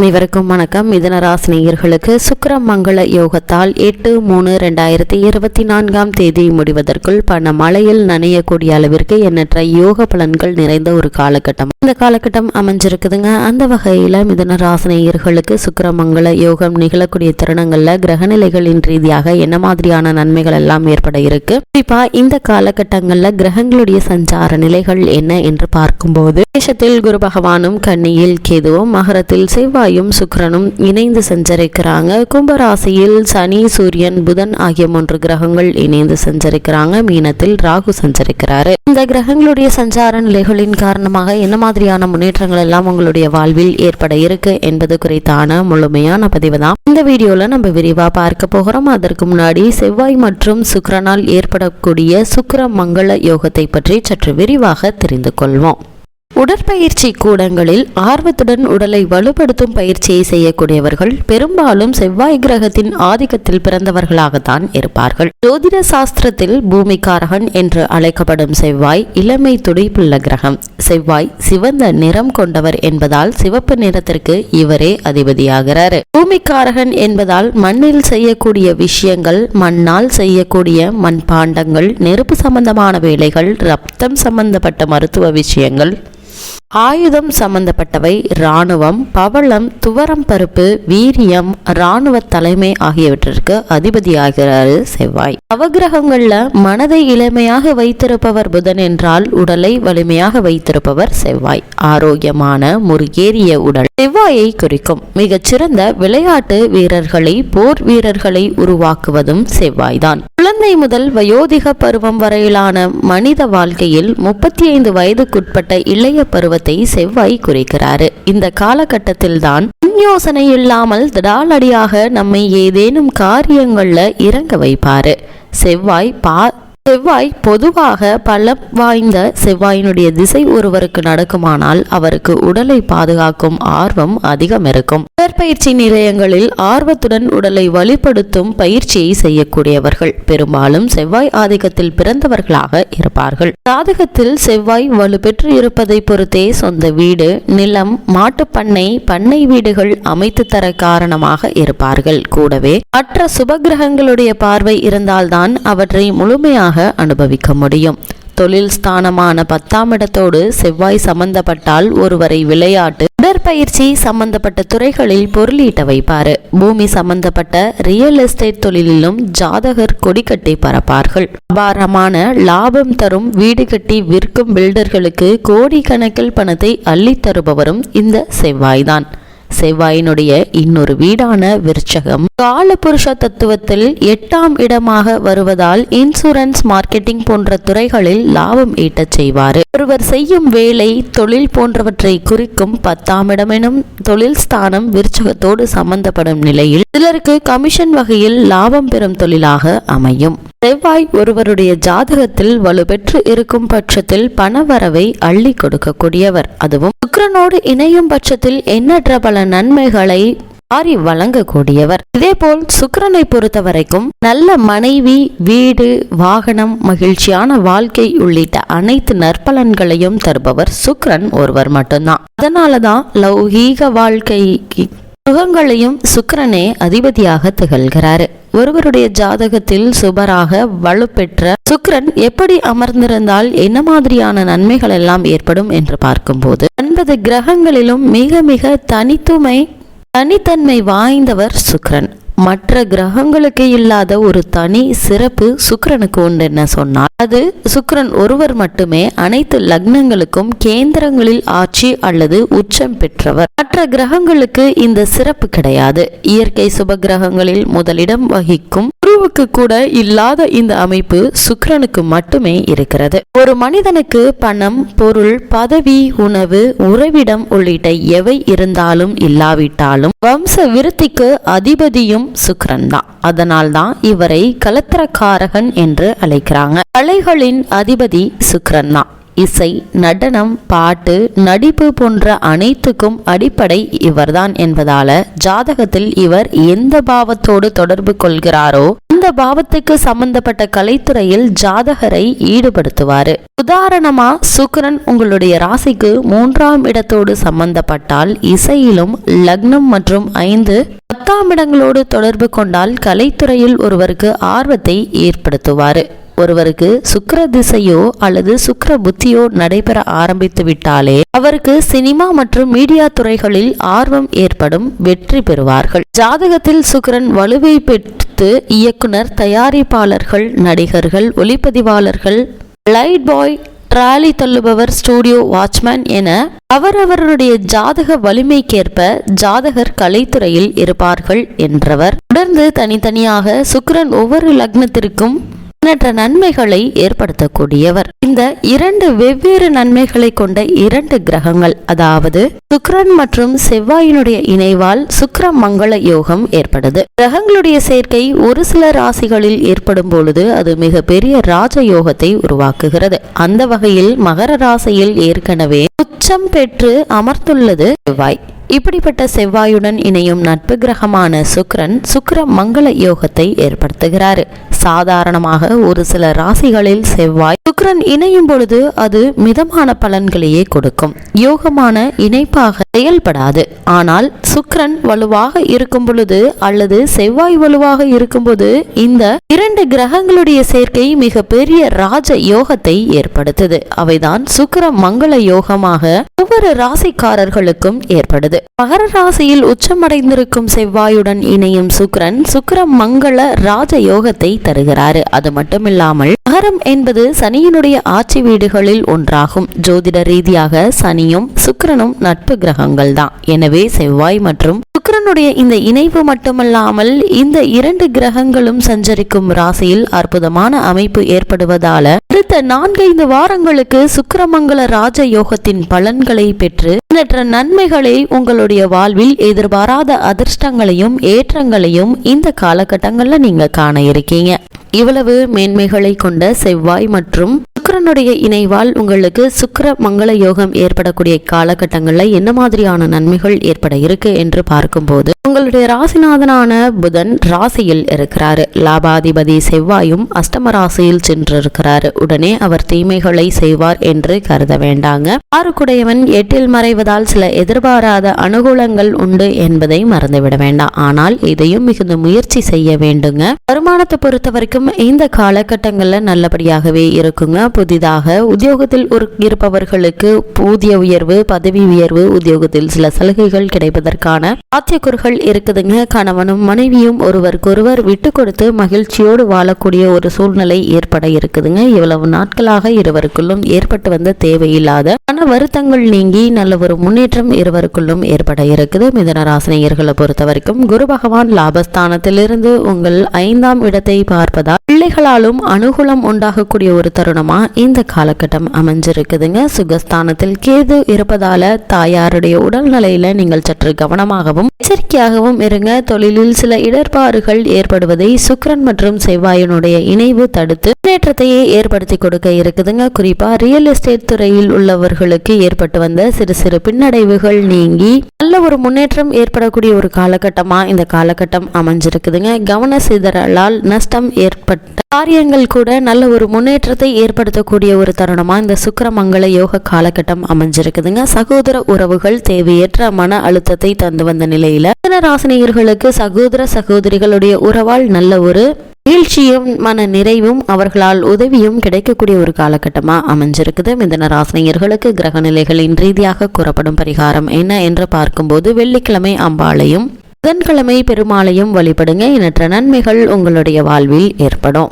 அனைவருக்கும் வணக்கம். மிதனராசினியர்களுக்கு சுக்கிரமங்கள யோகத்தால் எட்டு மூணு ரெண்டாயிரத்தி இருபத்தி நான்காம் தேதி முடிவதற்குள் பண மழையில் நனையக்கூடிய அளவிற்கு எண்ணற்ற யோக பலன்கள் நிறைந்த ஒரு காலகட்டம். இந்த காலகட்டம் அமைஞ்சிருக்குதுங்க. அந்த வகையில மிதனராசினியர்களுக்கு சுக்கிரமங்கள யோகம் நிகழக்கூடிய தருணங்கள்ல கிரகநிலைகளின் ரீதியாக என்ன மாதிரியான நன்மைகள் எல்லாம் ஏற்பட இருக்கு? குறிப்பா இந்த காலகட்டங்கள்ல கிரகங்களுடைய சஞ்சார நிலைகள் என்ன என்று பார்க்கும்போது தேசத்தில் குரு பகவானும் கன்னியில் கேதுவும் மகரத்தில் செவ்வாயும் சுக்கரனும் இணைந்து சஞ்சரிக்கிறாங்க. கும்பராசியில் சனி சூரியன் புதன் ஆகிய மூன்று கிரகங்கள் இணைந்து சஞ்சரிக்கிறாங்க. மீனத்தில் ராகு சஞ்சரிக்கிறாரு. இந்த கிரகங்களுடைய சஞ்சார நிலைகளின் காரணமாக என்ன மாதிரியான முன்னேற்றங்கள் எல்லாம் உங்களுடைய வாழ்வில் ஏற்பட இருக்கு என்பது குறித்தான முழுமையான பதிவு தான். இந்த வீடியோல நம்ம விரிவா பார்க்க போகிறோம். அதற்கு முன்னாடி செவ்வாய் மற்றும் சுக்கரனால் ஏற்படக்கூடிய சுக்கர மங்கள யோகத்தை பற்றி சற்று விரிவாக தெரிந்து கொள்வோம். உடற்பயிற்சி கூடங்களில் ஆர்வத்துடன் உடலை வலுப்படுத்தும் பயிற்சியை செய்யக்கூடியவர்கள் பெரும்பாலும் செவ்வாய் கிரகத்தின் ஆதிக்கத்தில் பிறந்தவர்களாகத்தான் இருப்பார்கள். ஜோதிட சாஸ்திரத்தில் பூமிக்காரகன் என்று அழைக்கப்படும் செவ்வாய் இளமை துடிப்புள்ள கிரகம். செவ்வாய் சிவந்த நிறம் கொண்டவர் என்பதால் சிவப்பு நிறத்திற்கு இவரே அதிபதியாகிறார். பூமிக்காரகன் என்பதால் மண்ணில் செய்யக்கூடிய விஷயங்கள் மண்ணால் செய்யக்கூடிய மண்பாண்டங்கள் நெருப்பு சம்பந்தமான வேலைகள் ரத்தம் சம்பந்தப்பட்ட மருத்துவ விஷயங்கள் ஆயுதம் சம்பந்தப்பட்டவை இராணுவம் பவளம் துவரம் பருப்பு வீரியம் இராணுவ தலைமை ஆகியவற்றிற்கு அதிபதியாகிறாரு செவ்வாய். நவகிரகங்கள்ல மனதை இளமையாக வைத்திருப்பவர் புதன் என்றால் உடலை வலிமையாக வைத்திருப்பவர் செவ்வாய். ஆரோக்கியமான முருகேறிய உடல் செவ்வாயை குறிக்கும். மிகச்சிறந்த விளையாட்டு வீரர்களை போர் வீரர்களை உருவாக்குவதும் செவ்வாய்தான். குழந்தை முதல் வயோதிக பருவம் வரையிலான மனித வாழ்க்கையில் முப்பத்தி ஐந்து வயதுக்குட்பட்ட இளைய பருவத்தை செவ்வாய் குறைக்கிறாரு. இந்த காலகட்டத்தில்தான் யோசனை இல்லாமல் திடாலடியாக நம்மை ஏதேனும் காரியங்கள்ல இறங்க வைப்பாரு. செவ்வாய் பா செவ்வாய் பொதுவாக பலம் வாய்ந்த செவ்வாயினுடைய திசை ஒருவருக்கு நடக்குமானால் அவருக்கு உடலை பாதுகாக்கும் ஆர்வம் அதிகம் இருக்கும். உடற்பயிற்சி நிலையங்களில் ஆர்வத்துடன் உடலை வலுப்படுத்தும் பயிற்சியை செய்யக்கூடியவர்கள் பெரும்பாலும் செவ்வாய் ஆதிக்கத்தில் பிறந்தவர்களாக இருப்பார்கள். ஜாதகத்தில் செவ்வாய் வலுப்பெற்று இருப்பதை பொறுத்தே சொந்த வீடு நிலம் மாட்டுப்பண்ணை பண்ணை வீடுகள் அமைத்து தர காரணமாக இருப்பார்கள். கூடவே மற்ற சுபகிரகங்களுடைய பார்வை இருந்தால்தான் அவற்றை முழுமையாக அனுபவிக்க முடியும். தொழில் ஸ்தானமான பத்தாம் இடத்தோடு செவ்வாய் சம்பந்தப்பட்டால் ஒருவரை விளையாட்டு உடற்பயிற்சி சம்பந்தப்பட்ட துறைகளில் பொருளீட்ட வைப்பாரு. பூமி சம்பந்தப்பட்ட ரியல் எஸ்டேட் தொழிலிலும் ஜாதகர் கொடிக்கட்டி பரப்பார்கள் அபாரமான லாபம் தரும் வீடு கட்டி விற்கும் பில்டர்களுக்கு கோடிக்கணக்கில் பணத்தை அள்ளித் தருபவரும் இந்த செவ்வாய்தான். செவ்வாயினுடைய இன்னொரு வீடான விருச்சகம். காலபுருஷ தத்துவத்தில் எட்டாம் இடமாக வருவதால் இன்சூரன்ஸ் மார்க்கெட்டிங் போன்ற துறைகளில் லாபம் ஈட்டச் செய்வார். ஒருவர் செய்யும் வேலை தொழில் போன்றவற்றை குறிக்கும் பத்தாம் இடமெனும் தொழில் ஸ்தானம் விருச்சகத்தோடு சம்பந்தப்படும் நிலையில் சிலருக்கு கமிஷன் வகையில் லாபம் பெறும் தொழிலாக அமையும். செவ்வாய் ஒருவருடைய ஜாதகத்தில் வலுப்பெற்று இருக்கும் பட்சத்தில் பணவரவை அள்ளி கொடுக்கக்கூடியவர். அதுவும் சுக்கரனோடு இணையும் பட்சத்தில் எண்ணற்ற பல நன்மைகளை வாரி வழங்கக்கூடியவர். இதேபோல் சுக்கரனை பொறுத்த வரைக்கும் நல்ல மனைவி வீடு வாகனம் மகிழ்ச்சியான வாழ்க்கை உள்ளிட்ட அனைத்து நற்பலன்களையும் தருபவர் சுக்கரன் ஒருவர் மட்டும்தான். அதனாலதான் லௌகீக வாழ்க்கைக்கு சுகங்களையும் சுக்கரனே அதிபதியாக திகழ்கிறாரு. ஒருவருடைய ஜாதகத்தில் சுபராக வலுப்பெற்ற சுக்கரன் எப்படி அமர்ந்திருந்தால் என்ன மாதிரியான நன்மைகள் எல்லாம் ஏற்படும் என்று பார்க்கும்போது ஒன்பது கிரகங்களிலும் மிக மிக தனித்துமை தனித்தன்மை வாய்ந்தவர் சுக்கரன். மற்ற கிரகங்களுக்கு இல்லாத ஒரு தனி சிறப்பு சுக்கரனுக்கு உண்டு என்ன சொன்னால் அது சுக்கரன் ஒருவர் மட்டுமே அனைத்து லக்னங்களுக்கும் கேந்திரங்களில் ஆட்சி அல்லது உச்சம் பெற்றவர். மற்ற கிரகங்களுக்கு இந்த சிறப்பு கிடையாது. இயற்கை சுப கிரகங்களில் முதலிடம் வகிக்கும் குருவுக்கு கூட இல்லாத இந்த அமைப்பு சுக்கரனுக்கு மட்டுமே இருக்கிறது. ஒரு மனிதனுக்கு பணம் பொருள் பதவி உணவு உறவிடம் உள்ளிட்ட எவை இருந்தாலும் இல்லாவிட்டாலும் வம்ச விருத்திக்கு அதிபதியும் சுக்கிரன் தான் அதனால் தான் இவரை கலத்திரக்காரகன் என்று அழைக்கிறாங்க. கலைகளின் அதிபதி சுக்ரன் தான் இசை நடனம் பாட்டு நடிப்பு போன்ற அனைத்துக்கும் அடிப்படை இவர்தான் என்பதால ஜாதகத்தில் இவர் எந்த பாவத்தோடு தொடர்பு கொள்கிறாரோ அந்த பாவத்துக்கு சம்பந்தப்பட்ட கலைத்துறையில் ஜாதகரை ஈடுபடுத்துவார். உதாரணமா சுக்கரன் உங்களுடைய ராசிக்கு மூன்றாம் இடத்தோடு சம்பந்தப்பட்டால் இசையிலும் லக்னம் மற்றும் ஐந்து பத்தாம் இடங்களோடு தொடர்பு கொண்டால் கலைத்துறையில் ஒருவருக்கு ஆர்வத்தை ஏற்படுத்துவார். ஒருவருக்கு சுக்கர திசையோ அல்லது சுக்கர புத்தியோ நடைபெற ஆரம்பித்து விட்டாலே அவருக்கு சினிமா மற்றும் மீடியா துறைகளில் ஆர்வம் ஏற்படும் வெற்றி பெறுவார்கள். ஜாதகத்தில் சுக்கரன் வலுவை பெற்று இயக்குனர் தயாரிப்பாளர்கள் நடிகர்கள் ஒளிப்பதிவாளர்கள் லைட் பாய் டிராலி தள்ளுபவர் ஸ்டூடியோ வாட்ச்மேன் என அவரவருடைய ஜாதக வலிமைக்கேற்ப ஜாதகர் கலைத்துறையில் இருப்பார்கள் என்றவர். தொடர்ந்து தனித்தனியாக சுக்கரன் ஒவ்வொரு லக்னத்திற்கும் எண்ணற்ற நன்மைகளை ஏற்படுத்தக்கூடியவர். இந்த இரண்டு வெவ்வேறு நன்மைகளை கொண்ட இரண்டு கிரகங்கள் அதாவது சுக்ரன் மற்றும் செவ்வாயினுடைய இணைவால் சுக்ர மங்கள யோகம் ஏற்படுது. கிரகங்களுடைய சேர்க்கை ஒரு சில ராசிகளில் ஏற்படும் பொழுது அது மிக பெரிய ராஜ யோகத்தை உருவாக்குகிறது. அந்த வகையில் மகர ராசியில் ஏற்கனவே உச்சம் பெற்று அமர்ந்துள்ளது செவ்வாய். இப்படிப்பட்ட செவ்வாயுடன் இணையும் நட்பு கிரகமான சுக்ரன் சுக்ர மங்கள யோகத்தை ஏற்படுத்துகிறார். சாதாரணமாக ஒரு சில ராசிகளில் செவ்வாய் சுக்ரன் இணையும் பொழுது அது மிதமான பலன்களையே கொடுக்கும். யோகமான இணைப்பாக செயல்படாது. ஆனால் சுக்ரன் வலுவாக இருக்கும் பொழுது அல்லது செவ்வாய் வலுவாக இருக்கும்போது இந்த இரண்டு கிரகங்களுடைய சேர்க்கை மிகப்பெரிய ராஜ யோகத்தை ஏற்படுத்துது. அவைதான் சுக்ர மங்கள யோகமாக ஒவ்வொரு ராசிக்காரர்களுக்கும் ஏற்படுது. மகர ராசியில் உச்சமடைந்திருக்கும் செவ்வாயுடன் இணையும் சுக்கரன் சுக்கர மங்கள ராஜ யோகத்தை தருகிறாரு. அது மட்டுமில்லாமல் மகரம் என்பது சனியினுடைய ஆட்சி வீடுகளில் ஒன்றாகும். ஜோதிட ரீதியாக சனியும் சுக்கரனும் நட்பு கிரகங்கள் தான். எனவே செவ்வாய் மற்றும் சுக்கரனுடைய இந்த இணைவு மட்டுமல்லாமல் இந்த இரண்டு கிரகங்களும் சஞ்சரிக்கும் ராசியில் அற்புதமான அமைப்பு ஏற்படுவதால அடுத்த நான்கைந்து வாரங்களுக்கு சுக்கிரமங்கல ராஜ யோகத்தின் பலன்களை பெற்று எண்ணற்ற நன்மைகளை உங்களுடைய வாழ்வில் எதிர்பாராத அதிர்ஷ்டங்களையும் ஏற்றங்களையும் இந்த காலகட்டங்கள்ல நீங்க காண இருக்கீங்க. இவ்வளவு மேன்மைகளை கொண்ட செவ்வாய் மற்றும் சுக்கிரனுடைய இணைவால் உங்களுக்கு சுக்கர மங்கள யோகம் ஏற்படக்கூடிய காலகட்டங்களில் என்ன மாதிரியான நன்மைகள் ஏற்பட இருக்கு என்று பார்க்கும்போது உங்களுடைய ராசிநாதனான புதன் ராசியில் இருக்கிறாரு. லாபாதிபதி செவ்வாயும் அஷ்டம ராசியில் சென்றிருக்கிறாரு. உடனே அவர் தீமைகளை செய்வார் என்று கருத வேண்டாங்க. ஆறுக்குடையவன் எட்டில் மறைவதால் சில எதிர்பாராத அனுகூலங்கள் உண்டு என்பதை மறந்துவிட வேண்டாம். ஆனால் இதையும் மிகுந்த முயற்சி செய்ய வேண்டுங்க. வருமானத்தை பொறுத்த வரைக்கும் இந்த காலகட்டங்களில் நல்லபடியாகவே இருக்குங்க. புதிதாக உத்தியோகத்தில் ஒரு இருப்பவர்களுக்கு ஊதிய உயர்வு பதவி உயர்வு உத்தியோகத்தில் சில சலுகைகள் கிடைப்பதற்கான சாத்தியக்கூறுகள் இருக்குதுங்க. கணவனும் மனைவியும் ஒருவருக்கொருவர் விட்டு கொடுத்து மகிழ்ச்சியோடு வாழக்கூடிய ஒரு சூழ்நிலை ஏற்பட இருக்குதுங்க. இவ்வளவு நாட்களாக இருவருக்குள்ளும் ஏற்பட்டு வந்த தேவையில்லாத மன வருத்தங்கள் நீங்கி நல்ல ஒரு முன்னேற்றம் இருவருக்குள்ளும் ஏற்பட இருக்குது. மிதனராசினியர்களை பொறுத்த வரைக்கும் குரு பகவான் லாபஸ்தானத்திலிருந்து உங்கள் ஐந்தாம் இடத்தை பார்ப்பதால் பிள்ளைகளாலும் அனுகூலம் உண்டாகக்கூடிய ஒரு தருணமா இந்த காலகட்டம் அமைஞ்சிருக்குதுங்க. சுகஸ்தானத்தில் கேது இருப்பதால தாயாருடைய உடல்நிலையில நீங்கள் சற்று கவனமாகவும் எச்சரிக்கையாகவும் இருங்க. தொழிலில் சில இடர்பாடுகள் ஏற்படுவதை சுக்கரன் மற்றும் செவ்வாயினுடைய இணைவு தடுத்து முன்னேற்றத்தையே ஏற்படுத்தி கொடுக்க இருக்குதுங்க. குறிப்பா ரியல் எஸ்டேட் துறையில் உள்ளவர்களுக்கு ஏற்பட்டு வந்த சிறு சிறு பின்னடைவுகள் நீங்கி நல்ல ஒரு முன்னேற்றம் ஏற்படக்கூடிய ஒரு காலகட்டமா இந்த காலகட்டம் அமைஞ்சிருக்குதுங்க. கவன சிதறலால் நஷ்டம் ஏற்பட்ட காரியங்கள் கூட நல்ல ஒரு முன்னேற்றத்தை ஏற்படுத்தக்கூடிய ஒரு தருணமாக இந்த சுக்கரமங்கல யோக காலகட்டம் அமைஞ்சிருக்குதுங்க. சகோதர உறவுகள் தேவையற்ற மன அழுத்தத்தை தந்து வந்த நிலையில ராசினியர்களுக்கு சகோதர சகோதரிகளுடைய உறவால் நல்ல ஒரு வீழ்ச்சியும் மன நிறைவும் அவர்களால் உதவியும் கிடைக்கக்கூடிய ஒரு காலகட்டமாக அமைஞ்சிருக்குது. மிதன ராசினியர்களுக்கு கிரக நிலைகளின் ரீதியாக கூறப்படும் பரிகாரம் என்ன என்று பார்க்கும்போது வெள்ளிக்கிழமை அம்பாளையும் புதன்கிழமை பெருமாளையும் வழிபடுங்க. எண்ணற்ற நன்மைகள் உங்களுடைய வாழ்வில் ஏற்படும்.